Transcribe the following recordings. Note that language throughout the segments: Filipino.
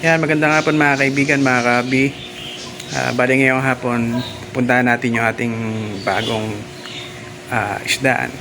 Yan, magandang hapon mga kaibigan, mga kabi. Uh, bali ngayong hapon, puntahan natin yung ating bagong ah, isdaan.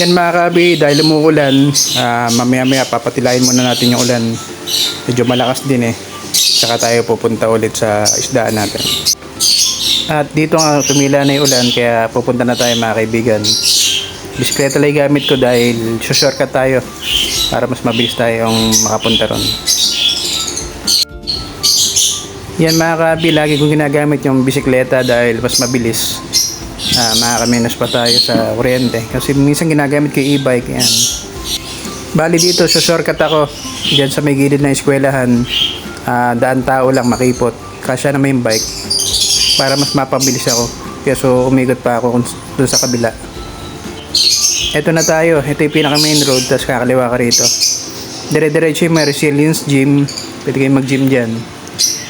Yan mga kabi, dahil umuulan, ah, mamaya-maya papatilayin muna natin yung ulan. Medyo malakas din eh. Saka tayo pupunta ulit sa isdaan natin. At dito nga tumila na yung ulan, kaya pupunta na tayo mga kaibigan. Bisikleta lang gamit ko dahil shortcut tayo para mas mabilis tayong makapunta ron. Yan mga kabi, lagi kong ginagamit yung bisikleta dahil mas mabilis. Ah, makakaminos pa tayo sa kuryente. Kasi minsan ginagamit ko yung e-bike. Yan. Bali dito, sa shortcut ako. Diyan sa may gilid ng eskwelahan. Ah, daan tao lang makipot. Kasya na may bike. Para mas mapabilis ako. Kaya so umigot pa ako dun sa kabila. Ito na tayo. Ito yung pinaka main road. Tapos kakaliwa ka rito. Dire-diretso yung may resilience gym. Pwede kayong mag-gym dyan.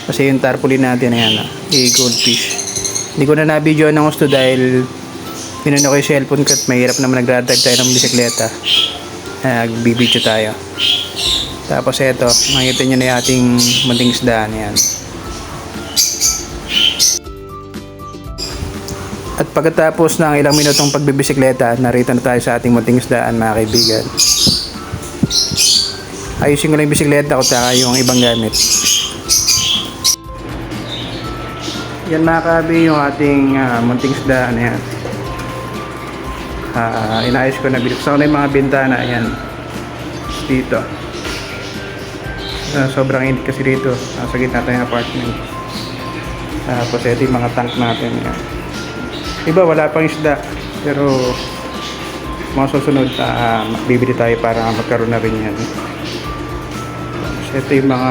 Kasi yung tarpaulin natin, ayan, ah, i-goldfish. Hindi ko na na-video ng gusto dahil pinano ko yung cellphone ko at mahirap naman nagdadrive tayo ng bisikleta. Nagbibideo tayo. Tapos eto, makikita nyo na yung ating munting isdaan. Yan. At pagkatapos ng ilang minutong pagbibisikleta, narito na tayo sa ating munting isdaan mga kaibigan. Ayusin ko lang yung bisikleta ko tsaka yung ibang gamit. Yan mga kabi yung ating ah, munting isdaan. Ayan. Ah, inayos ko na binuksan ko na yung mga bintana. Ayan. Dito. Ah, sobrang init kasi dito. Nasa gitna tayo ng apartment. Tapos ito yung mga tank natin. Ayan. Iba wala pang isda. Pero mga susunod uh, bibili tayo para magkaroon na rin yan. Tapos ito yung mga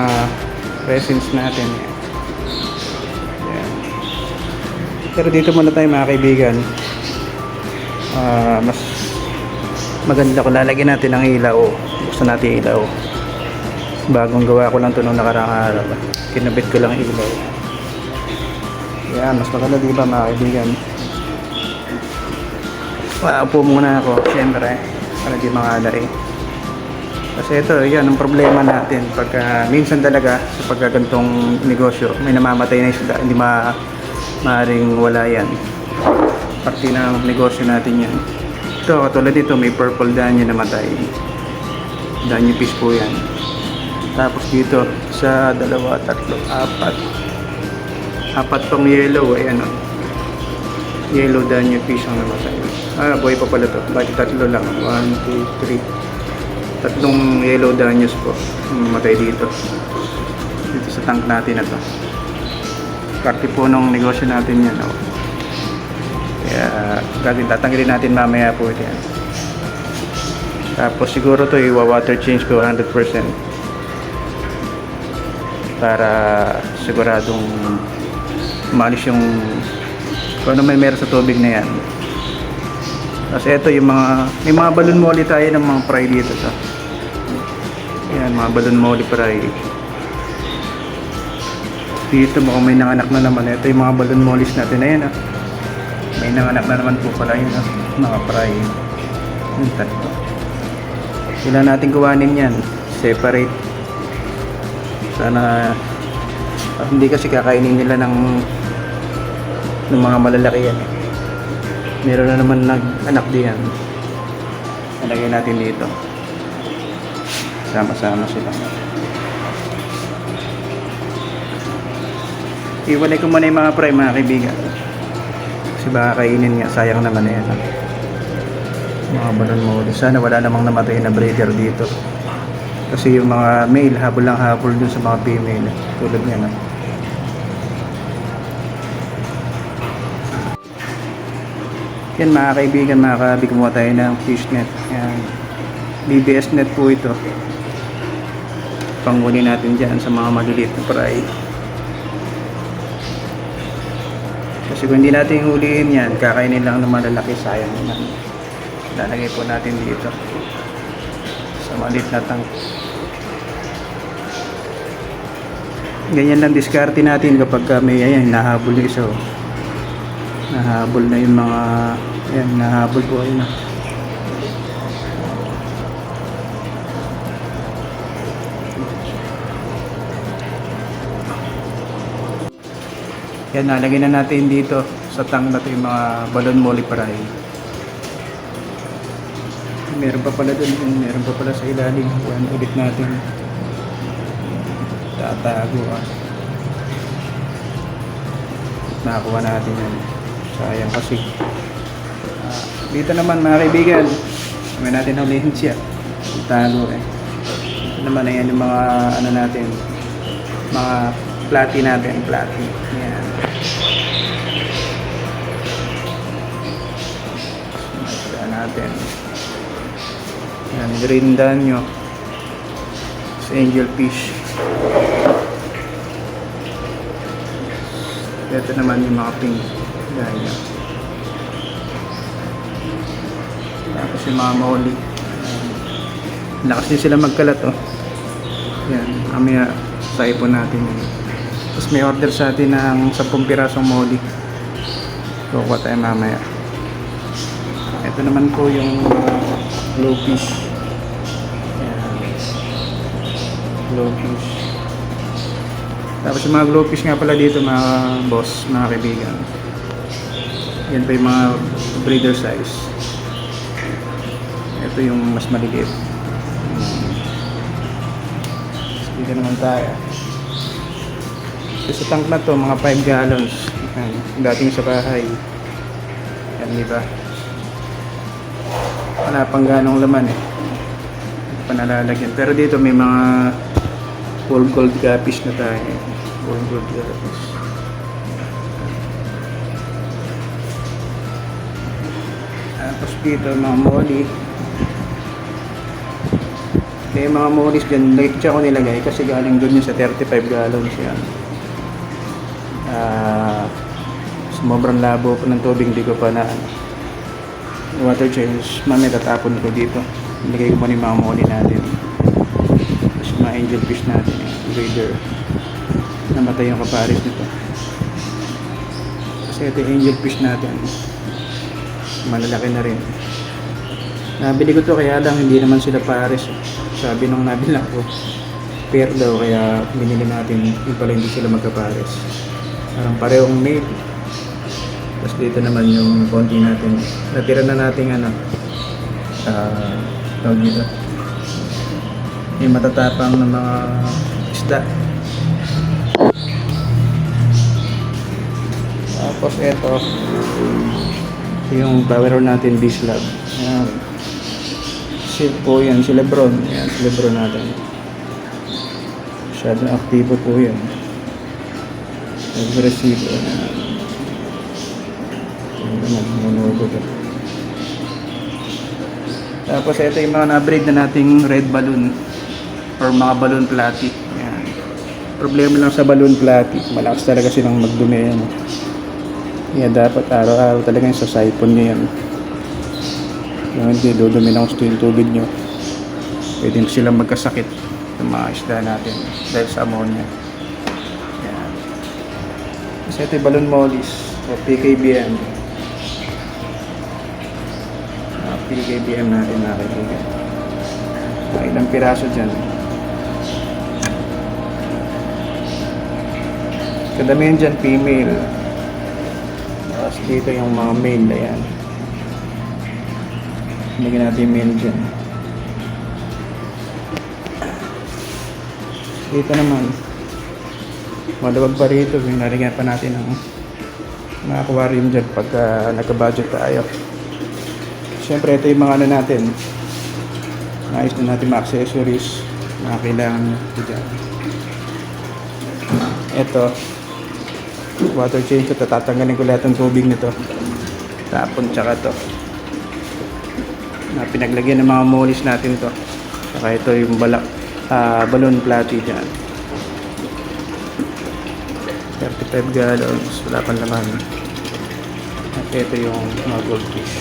resins natin. Ayan. Pero dito muna tayo mga kaibigan. Ah, mas maganda kung lalagyan natin ng ilaw. Gusto natin ilaw. Bagong gawa ko lang to nung nakarang araw. Kinabit ko lang ilaw. Yan, mas maganda di ba mga kaibigan? Paupo muna ako, syempre, para di mangalay. Kasi ito, yan ang problema natin. Pagka, minsan talaga, sa pagkagantong negosyo, may namamatay na isda, hindi ma, maaring wala yan. Parte ng negosyo natin yan. Ito, katulad dito, may purple danyo namatay. Danyo fish po yan. Tapos dito, sa dalawa, tatlo, apat. Apat pang yellow, ayan o. Yellow danyo fish ang namatay. Ah, buhay pa pala to. Bakit tatlo lang? 1, 2, 3. Tatlong yellow danyos po. ang Namatay dito. Dito sa tank natin na to. Parte po ng negosyo natin yan. Oh. Kaya, gagawin, tatanggalin natin mamaya po yan. Tapos siguro to iwa-water change ko 100% para siguradong umalis yung kung ano may meron sa tubig na yan. Kasi ito yung mga may mga balon molly tayo ng mga fry dito sa. Yan, mga balon molly fry. Dito mukhang may nanganak na naman. Ito yung mga balon mollies natin. Ayan ah. May nanganak na naman po pala yun ah. Mga fry. Yung tatlo. Kailan natin kuhanin yan. Separate. Sana ah, hindi kasi kakainin nila ng ng mga malalaki yan. Meron na naman nag-anak diyan. Nalagay natin dito. Sama-sama sila. Iwalay ko muna yung mga fry mga kaibigan. Kasi baka kainin nga. Sayang naman na yan. Mga balon mo. Sana wala namang namatay na breeder dito. Kasi yung mga male, habol lang habol dun sa mga female. Tulad niya na. Yan mga kaibigan, mga kabi, kumuha tayo ng fish net. Yan. BBS net po ito. Panghuli natin dyan sa mga maliliit na fry. Kasi kung hindi natin huliin yan, kakainin lang ng malalaki, sayang naman. Lalagay po natin dito. Sa maliit na tank. Ganyan lang diskarte natin kapag ka may ayan, nahabol yung isa. oh nahabol na yung mga yan nahabol po ayun na. Yan nalagyan na natin dito sa tang na yung mga balon molly fry meron pa pala doon meron pa pala sa ilalim. Yan ulit natin. Tatago ah nakuha natin yan. Sayang kasi. Ah, dito naman mga kaibigan, may natin ulihin siya. Tago eh. Ito naman ayan yung mga ano natin, mga plati natin, plati. Yan. Masya natin. Yan, grindan nyo. Sa angel fish. Ito naman yung mga pink. Yan. Tapos yung mga molly. Yan. Lakas din sila magkalat oh. Yan, mamaya sa ipon natin. Tapos may order sa atin ng 10 pirasong molly. Kukuha tayo mamaya. Ito naman po yung uh, glowfish. Yan. Glowfish. Tapos yung mga glowfish nga pala dito mga boss, mga kaibigan. Yan pa yung mga breeder size. Ito yung mas. Hmm. Dito naman tayo. Ito sa tank na to, mga 5 gallons. Yan, dating sa bahay. Yan, di ba? Wala pang ganong laman eh. Hindi pa nalalagyan. Pero dito may mga full gold guppies na tayo. Full gold guppies. Tapos dito mga molly. Kaya mga mollies dyan, siya ko nilagay kasi galing doon yun sa 35 gallons yan. Ah, sobrang labo po ng tubig, hindi ko pa na ano, water change. Mamaya tatapon ko dito. Nilagay ko muna yung mga molly natin. Tapos mga angel fish natin, breeder. Namatay yung kaparis nito. Kasi ito yung angel fish natin. Malalaki na rin. Nabili ko to kaya lang hindi naman sila pares. Sabi nung nabila ko, pair daw kaya binili natin yung pala hindi sila magkapares. Parang parehong male. Tapos dito naman yung konti natin. Natira na natin ano, ah, tawag dito. Yung matatapang ng mga isda. Tapos eto, yung power natin bislab. Ayan. Ship po yan, si Lebron. Yan, si Lebron natin. Masyadong aktibo po yan. Aggressive. Ayan. Ayan naman, manugot. Tapos ito yung mga na-breed na nating red balloon or mga balloon. Ayan. Problema lang sa balloon platy, malakas talaga silang magdumi yan. Yan dapat araw-araw talaga yung sa siphon nyo yan. Yung hindi dudumi ng gusto tubig nyo. Pwede silang magkasakit ng mga isda natin dahil sa ammonia. Yan. Kasi ito yung balloon mollies o PKBM. Ah, PKBM natin na kaibigan. Mga ilang piraso dyan. Kadamihan dyan female. Tapos dito yung mga male na yan. Lagyan natin yung male dyan. Dito naman. Maluwag pa rito. Nalagyan pa natin ng mga aquarium dyan pagka nagka-budget tayo. Siyempre ito yung mga ano natin. Nais na natin mga accessories. Mga kailangan dyan. Ito water change ko, tatatanggalin ko lahat ng tubig nito. Tapon tsaka to. Na pinaglagyan ng mga mollies natin to. Saka ito yung balak, ah, balloon platy dyan. 35 gallons, wala pang laman. At ito yung mga goldfish.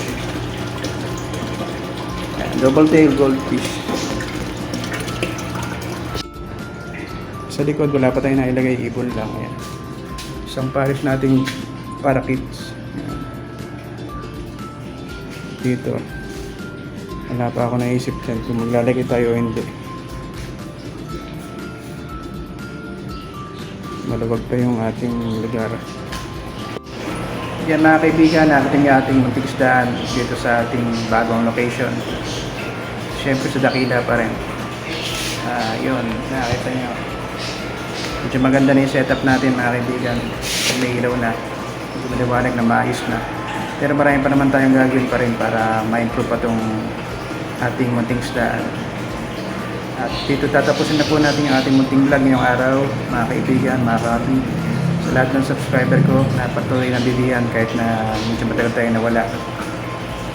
Ayan, double tail goldfish. Sa likod, wala pa tayong nailagay ibon lang. Ayan isang pares nating parakeets. Ayan. Dito. Wala pa ako naisip dyan kung maglalagay tayo hindi. Maluwag pa yung ating lugar. Yan mga kaibigan, nakating ating isdaan dito sa ating bagong location. Siyempre sa Dakila pa rin. Ah, yun, nakita nyo. Medyo maganda na yung setup natin mga kaibigan. May ilaw na. Medyo maliwanag na maayos na. Pero marami pa naman tayong gagawin pa rin para ma-improve pa tong ating munting isdaan. At dito tatapusin na po natin yung ating munting vlog ngayong araw, mga kaibigan, mga kapi. Sa lahat ng subscriber ko na patuloy na bilihan kahit na medyo matagal tayo nawala.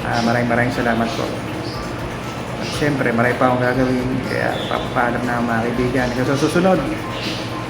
Ah, maraming maraming salamat po. At syempre, marami pa akong gagawin, kaya papapaalam na mga kaibigan. Hanggang sa susunod,